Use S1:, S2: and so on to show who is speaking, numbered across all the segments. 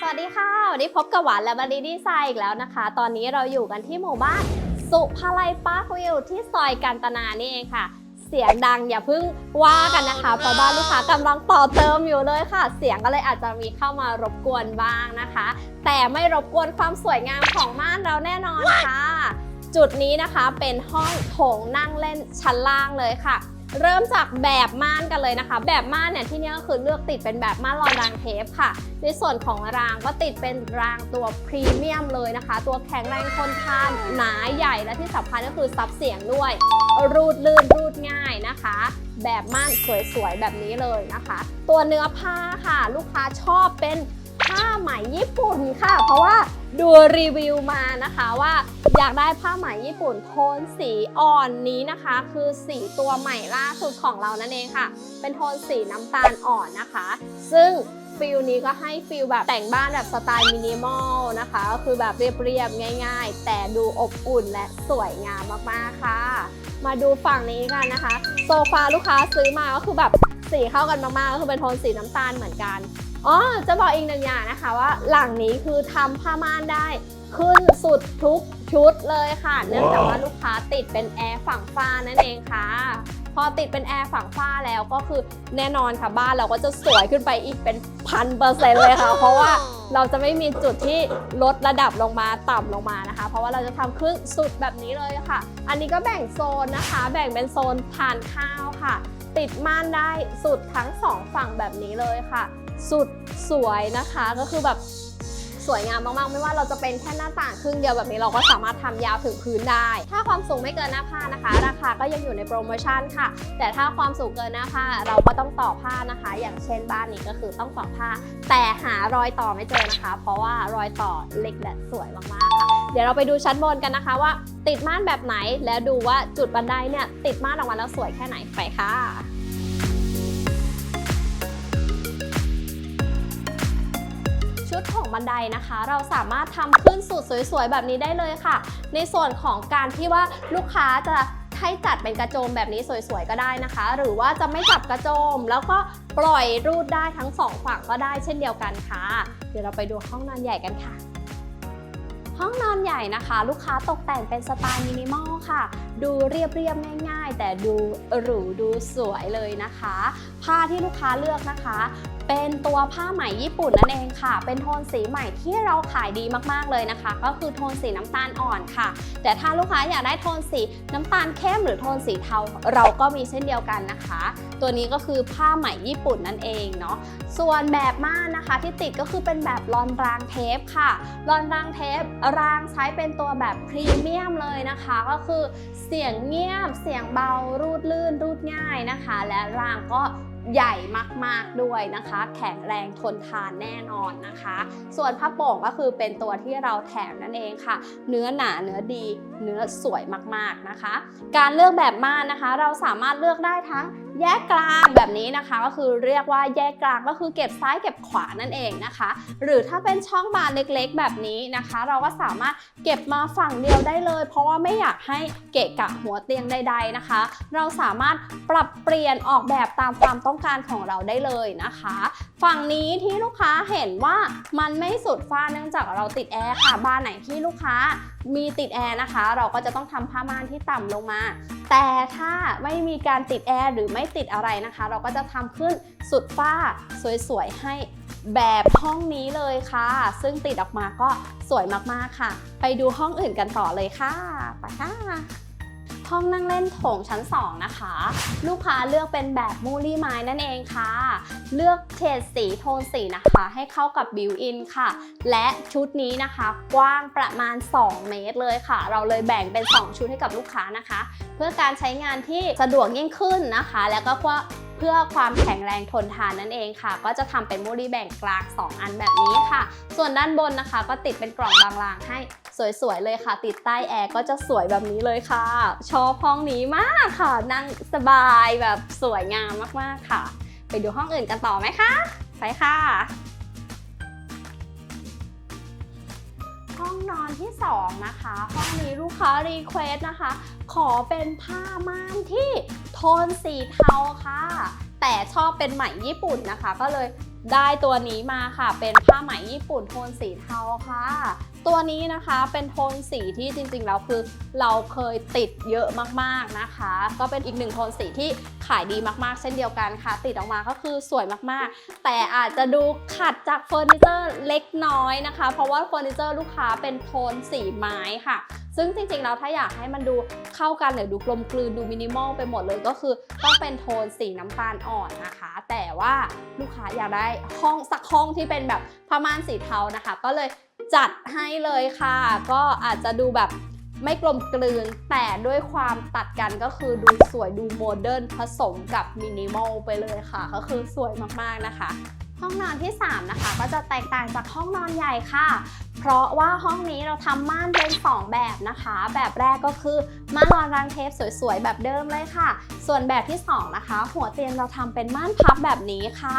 S1: สวัสดีค่ะวันนี้พบกับหวานและบันดีดีไซน์อีกแล้วนะคะ ตอนนี้เราอยู่กันที่หมู่บ้านสุภาลัยปาร์ควิวที่ซอยกันตนานี่เองค่ะ เสียงดังอย่าเพิ่งว่ากันนะคะเพราะบ้านลูกค้ากำลังต่อเติมอยู่เลยค่ะ เสียงก็เลยอาจจะมีเข้ามารบกวนบ้างนะคะ แต่ไม่รบกวนความสวยงามของม่านเราแน่นอนค่ะ จุดนี้นะคะเป็นห้องโถงนั่งเล่นชั้นล่างเลยค่ะ เริ่มจากแบบม่านกันเลยนะคะ แบบม่านเนี่ยที่นี่ก็คือเลือกติดเป็นแบบม่านลอรางเทปค่ะ ในส่วนของรางก็ติดเป็นรางตัวพรีเมียมเลยนะคะ ตัวแข็งแรงทนทานหนาใหญ่และที่สำคัญก็คือซับเสียงด้วย รูดลื่นรูดง่ายนะคะ แบบม่านสวยๆแบบนี้เลยนะคะ ตัวเนื้อผ้าค่ะ ลูกค้าชอบเป็น ผ้าไหมญี่ปุ่นค่ะ เพราะว่าดูรีวิวมานะคะว่าอยากได้ผ้าไหมญี่ปุ่นโทนสีอ่อนนี้นะคะ คือสีตัวใหม่ล่าสุดของเรานั่นเองค่ะ เป็นโทนสีน้ำตาลอ่อนนะคะ ซึ่งฟิลนี้ก็ให้ฟิลแบบแต่งบ้านแบบสไตล์มินิมอลนะคะ ก็คือแบบเรียบๆง่าย ๆ แต่ดูอบอุ่นและสวยงามมากๆค่ะ มาดูฝั่งนี้กันนะคะ โซฟาลูกค้าซื้อมาก็คือแบบสีเข้ากันมากๆก็คือเป็นโทนสีน้ำตาลเหมือนกัน อ๋อจะบอกอีกหนึ่งอย่างนะคะว่าหลังนี้คือทำผ้าม่านได้ ขึ้นสุดทุกชุดเลยค่ะ เนื่องจากว่าลูกค้าติดเป็นแอร์ฝั่งฟ้านั่นเองค่ะ พอติดเป็นแอร์ฝั่งฟ้าแล้วก็คือแน่นอนค่ะบ้านเราก็จะสวยขึ้นไปอีกเป็นพันเปอร์เซ็นต์เลยค่ะ เพราะว่าเราจะไม่มีจุดที่ลดระดับลงมาต่ำลงมานะคะ เพราะว่าเราจะทำขึ้นสุดแบบนี้เลยค่ะ อันนี้ก็แบ่งโซนนะคะ แบ่งเป็นโซนทานข้าวค่ะ ติดม่านได้สุดทั้งสองฝั่งแบบนี้เลยค่ะ สุดสวยนะคะก็คือแบบสวยงามมากๆ ไม่ว่าเราจะเป็นแค่หน้าต่างครึ่งเดียวแบบนี้เราก็สามารถทำยาวถึงพื้นได้ ถ้าความสูงไม่เกินหน้าผ้านะคะ ราคาก็ยังอยู่ในโปรโมชั่นค่ะ แต่ถ้าความสูงเกินหน้าผ้าเราก็ต้องต่อผ้านะคะ อย่างเช่นบ้านนี้ก็คือต้องต่อผ้า แต่หารอยต่อไม่เจอนะคะ เพราะว่ารอยต่อเล็กและสวยมากๆค่ะ เดี๋ยวเราไปดูชั้นบนกันนะคะว่า ติดม่านแบบไหนแล้วดูว่าจุดบันไดเนี่ยติดม่านออกมาแล้วสวยแค่ไหนไปค่ะ นไดนะคะ เราสามารถทำขึ้นสุดสวยๆ แบบนี้ได้เลยค่ะ ในส่วนของการที่ว่าลูกค้าจะให้จัดเป็นกระโจมแบบนี้สวยๆก็ได้นะคะ หรือว่าจะไม่จับกระโจม แล้วก็ปล่อยรูดได้ทั้งสองฝั่งก็ได้เช่นเดียวกันค่ะ เดี๋ยวเราไปดูห้องนอนใหญ่กันค่ะห้องนอนใหญ่นะคะ ลูกค้าตกแต่งเป็นสไตล์มินิมอลค่ะ ดูเรียบๆง่าย ๆ แต่ดูหรูดูสวยเลยนะคะ ผ้าที่ลูกค้าเลือกนะคะ เป็นตัวผ้าไหมญี่ปุ่นนั่นเองค่ะ เป็นโทนสีใหม่ที่เราขายดีมากๆเลยนะคะ ก็คือโทนสีน้ำตาลอ่อนค่ะ แต่ถ้าลูกค้าอยากได้โทนสีน้ำตาลเข้มหรือโทนสีเทาเราก็มีเช่นเดียวกันนะคะ ตัวนี้ก็คือผ้าไหมญี่ปุ่นนั่นเองเนาะ ส่วนแบบม่านนะคะที่ติดก็คือเป็นแบบลอนรางเทปค่ะลอนรางเทปรางใช้เป็นตัวแบบพรีเมียมเลยนะคะ ก็คือเสียงเงียบเสียงเบารูดลื่นรูดง่ายนะคะ และรางก็ ใหญ่มากๆด้วยนะคะ แข็งแรงทนทานแน่นอนนะคะ ส่วนผ้าโป่งก็คือเป็นตัวที่เราแถมนั่นเองค่ะ เนื้อหนาเนื้อดีเนื้อสวยมากๆนะคะ การเลือกแบบม่านนะคะ เราสามารถเลือกได้ทั้ง แยกกลางแบบนี้นะคะ ก็คือเรียกว่าแยกกลางก็คือเก็บซ้ายเก็บขวานั่นเองนะคะ หรือถ้าเป็นช่องบานเล็กๆ แบบนี้นะคะ เราก็สามารถเก็บมาฝั่งเดียวได้เลย เพราะว่าไม่อยากให้เกะกะหัวเตียงใด ๆนะคะ เราสามารถปรับเปลี่ยนออกแบบตามความต้องการของเราได้เลยนะคะ ฝั่งนี้ที่ลูกค้าเห็นว่ามันไม่สุดฟ้าเนื่องจากเราติดแอร์ค่ะบ้านไหนที่ลูกค้ามีติดแอร์นะคะ เราก็จะต้องทำผ้าม่านที่ต่ำลงมา แต่ถ้าไม่มีการติดแอร์หรือไม่ติดอะไรนะคะ เราก็จะทำขึ้นสุดฝ้าสวยๆให้แบบห้องนี้เลยค่ะ ซึ่งติดออกมาก็สวยมากๆค่ะ ไปดูห้องอื่นกันต่อเลยค่ะ ไปค่ะ ห้องนั่งเล่นโถงชั้น 2 นะคะ ลูกค้าเลือกเป็นแบบมูลี่ไม้นั่นเองค่ะ เลือกเฉดสีโทนสีนะคะ ให้เข้ากับบิวอินค่ะ และชุดนี้นะคะ กว้างประมาณ 2 เมตรเลยค่ะ เราเลยแบ่งเป็น 2 ชุดให้กับลูกค้านะคะ เพื่อการใช้งานที่สะดวกยิ่งขึ้นนะคะ แล้วก็เพื่อความแข็งแรงทนทานนั่นเองค่ะ ก็จะทำเป็นมูลี่แบ่งกลาง 2 อันแบบนี้ค่ะ ส่วนด้านบนนะคะ ก็ติดเป็นกล่องบางรางให้ สวยๆเลยค่ะ ติดใต้แอร์ก็จะสวยแบบนี้เลยค่ะ ชอบห้องนี้มากค่ะ นั่งสบายแบบสวยงามมากๆค่ะ ไปดูห้องอื่นกันต่อไหมคะ ไปค่ะ ห้องนอนที่ 2 นะคะ ห้องนี้ลูกค้ารีเควสนะคะ ขอเป็นผ้าม่านที่โทนสีเทาค่ะ แต่ชอบเป็นไหมญี่ปุ่นนะคะ ก็เลยได้ตัวนี้มาค่ะ เป็นผ้าไหมญี่ปุ่นโทนสีเทาค่ะ ตัวนี้นะคะเป็นโทนสีที่จริงๆแล้วคือเราเคยติดเยอะมากๆนะคะ ก็เป็นอีกหนึ่งโทนสีที่ขายดีมากๆ เช่นเดียวกันค่ะ ติดออกมาก็คือสวยมากๆ แต่อาจจะดูขัดจากเฟอร์นิเจอร์เล็กน้อยนะคะ เพราะว่าเฟอร์นิเจอร์ลูกค้าเป็นโทนสีไม้ค่ะ ซึ่งจริงๆแล้วถ้าอยากให้มันดูเข้ากันหรือดูกลมกลืนดูมินิมอลไปหมดเลยก็คือต้องเป็นโทนสีน้ำตาลอ่อนนะคะ แต่ว่าลูกค้าอยากได้ห้องสักห้องที่เป็นแบบผ้าม่านสีเทานะคะ ก็เลย จัดให้เลยค่ะ ก็อาจจะดูแบบไม่กลมกลืน แต่ด้วยความตัดกันก็คือดูสวยดูโมเดิร์นผสมกับมินิมอลไปเลยค่ะ ก็คือสวยมากๆนะคะ ห้องนอนที่ 3 นะคะ ก็จะแตกต่างจากห้องนอนใหญ่ค่ะ เพราะว่าห้องนี้เราทำม่านเป็น 2 แบบนะคะ แบบแรกก็คือม่านรอนรางเทปสวยๆ แบบเดิมเลยค่ะ ส่วนแบบที่ 2 นะคะ หัวเตียงเราทำเป็นม่านพับแบบนี้ค่ะ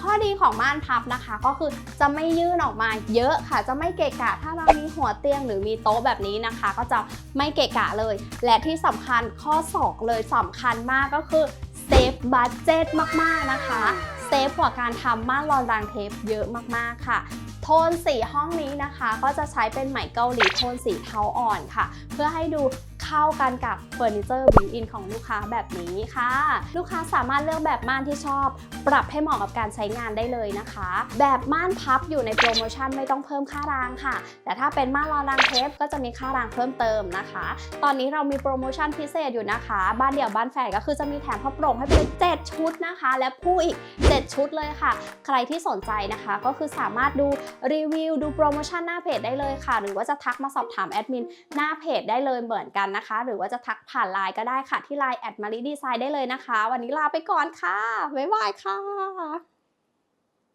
S1: ข้อดีของม่านพับนะคะ ก็คือจะไม่ยื่นออกมาเยอะค่ะ จะไม่เกะกะ ถ้าเรามีหัวเตียงหรือมีโต๊ะแบบนี้นะคะ ก็จะไม่เกะกะเลย และที่สำคัญข้อ 2 เลยสำคัญมากก็คือเซฟบัตเจ็ตมากๆนะคะ เซฟกว่าการทำม่านรอนรางเทปเยอะมากๆค่ะ โทนสีห้องนี้นะคะ ก็จะใช้เป็นไหมเกาหลีโทนสีเทาอ่อนค่ะ เพื่อให้ดู เข้ากันกับเฟอร์นิเจอร์บิวอินของลูกค้าแบบนี้ค่ะ ลูกค้าสามารถเลือกแบบม่านที่ชอบ ปรับให้เหมาะกับการใช้งานได้เลยนะคะ แบบม่านพับอยู่ในโปรโมชั่นไม่ต้องเพิ่มค่ารางค่ะ แต่ถ้าเป็นม่านรอรางเทปก็จะมีค่ารางเพิ่มเติมนะคะ ตอนนี้เรามีโปรโมชั่นพิเศษอยู่นะคะ บ้านเดี่ยวบ้านแฝดก็คือจะมีแถมผ้าโปร่งให้เป็น 7 ชุดนะคะ และผู้อีก 7 ชุดเลยค่ะ ใครที่สนใจนะคะก็คือสามารถดูรีวิวดูโปรโมชั่นหน้าเพจได้เลยค่ะ หรือว่าจะทักมาสอบถามแอดมินหน้าเพจได้เลยเหมือนกันนะนะคะ หรือว่าจะทักผ่านไลน์ก็ได้ค่ะที่ไลน์แอดมารีดีไซน์ได้เลยนะคะ วันนี้ลาไปก่อนค่ะ บ๊ายบายค่ะ